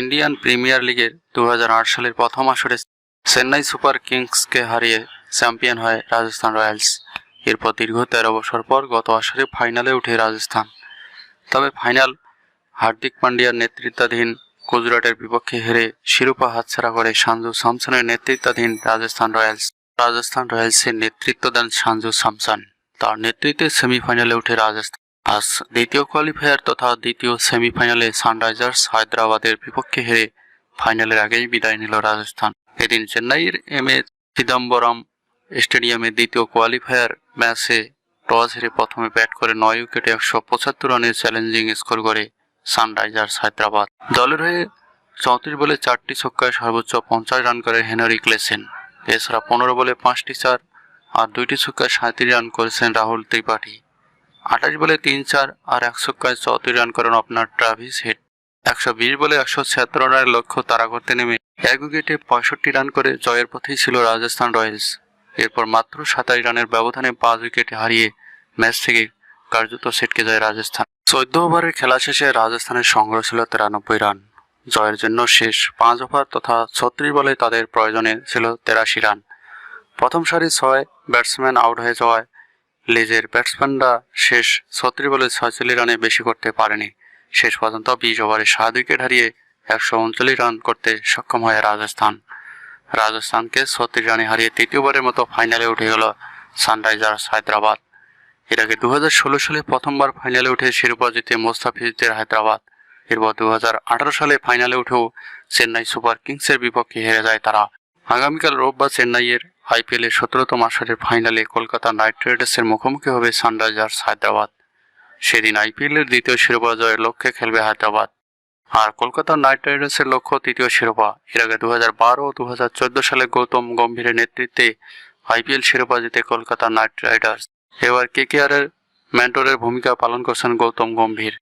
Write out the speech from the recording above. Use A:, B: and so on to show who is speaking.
A: Indian premier লিগের দু হাজার আট সালের প্রথম আসরে চেন্নাই সুপার কিংসকে হারিয়ে চ্যাম্পিয়ন হয় রাজস্থান রয়্যালস। এরপর দীর্ঘ তেরো বছর পর গত আসরে ফাইনালে উঠে রাজস্থান। তবে ফাইনাল হার্দিক পান্ডিয়ার নেতৃত্বাধীন গুজরাটের বিপক্ষে হেরে শিরোপা হাতছাড়া করে সানজু স্যামসনের নেতৃত্বাধীন রাজস্থান রয়্যালস। রাজস্থান রয়্যালসের নেতৃত্ব দেন সানজু স্যামসন তার নেতৃত্বে সেমিফাইনালে উঠে রাজস্থান আজ দ্বিতীয় কোয়ালিফায়ার তথা দ্বিতীয় সেমিফাইনালে সানরাইজার্স হায়দ্রাবাদের বিপক্ষে হেরে ফাইনালের আগেই বিদায় নিল রাজস্থান। এদিন চেন্নাইয়ের এম এ চিদম্বরম স্টেডিয়ামে দ্বিতীয় কোয়ালিফায়ার ম্যাচে টস হেরে প্রথমে ব্যাট করে নয় উইকেটে একশো পঁচাত্তর রানের চ্যালেঞ্জিং স্কোর করে সানরাইজার্স হায়দ্রাবাদ। দলের হয়ে চৌত্রিশ বলে চারটি ছক্কায় সর্বোচ্চ পঞ্চাশ রান করে হেনরি ক্লেসেন। এছাড়া পনেরো বলে পাঁচটি চার আর দুইটি ছক্কায় সাঁত্রিশ রান করেছেন রাহুল ত্রিপাঠী। আঠাশ বলে তিন চার আর এক ছক্কায় চৌত্রিশ রান করেন আপনার ট্রাভিস হেড। একশো বিশ বলে একশো ছিয়াত্তর রানের লক্ষ্য তাড়া করতে নেমে এক উইকেটে পঁয়ষট্টি রান করে জয়ের পথেই ছিল রাজস্থান রয়্যালস। এরপর মাত্র সাতাশ রানের ব্যবধানে পাঁচ উইকেটে হারিয়ে ম্যাচ থেকে কার্যত ছিটকে যায় রাজস্থান। চোদ্দ ওভারের খেলা শেষে রাজস্থানের সংগ্রহ ছিল তিরানব্বই রান। জয়ের জন্য শেষ পাঁচ ওভার তথা ছত্রিশ বলে তাদের প্রয়োজনে ছিল তেরাশি রান। প্রথম সারি ছয় ব্যাটসম্যান আউট হয়ে যাওয়ায় লেজের ব্যাটসম্যানরা শেষ ছত্রিশ বলে ছয়চল্লিশ রানে বেশি করতে পারেনি। শেষ পর্যন্ত বিশ ওভারে সাত উইকেট হারিয়ে একশো উনচল্লিশ রান করতে সক্ষম হয় রাজস্থান। রাজস্থানকে ছত্রিশ রানে হারিয়ে তৃতীয়বারের মতো ফাইনালে উঠে গেল সানরাইজার্স হায়দ্রাবাদ। এর আগে দু হাজার ষোলো সালে প্রথমবার ফাইনালে উঠে শিরোপা জিতে মোস্তাফিজদের হায়দ্রাবাদ। এরপর দু হাজার আঠারো সালে ফাইনালে উঠেও চেন্নাই সুপার কিংসের বিপক্ষে হেরে যায় তারা। আগামীকাল রোববার চেন্নাইয়ের আইপিএল এর সতেরোতম আসরের ফাইনালে কলকাতা নাইট রাইডার্সের মুখোমুখি হবে সানরাইজার্স হায়দ্রাবাদ। সেদিন আইপিএল এর দ্বিতীয় শিরোপা জয়ের লক্ষ্যে খেলবে হায়দ্রাবাদ। আর কলকাতা নাইট রাইডার্সের লক্ষ্য তৃতীয় শিরোপা। এর আগে দু হাজার বারো দু সালে গৌতম গম্ভীরের নেতৃত্বে আইপিএল শিরোপা জিতে কলকাতা নাইট রাইডার্স। এবার কে কে আর এর মেন্টরের ভূমিকা পালন করছেন গৌতম গম্ভীর।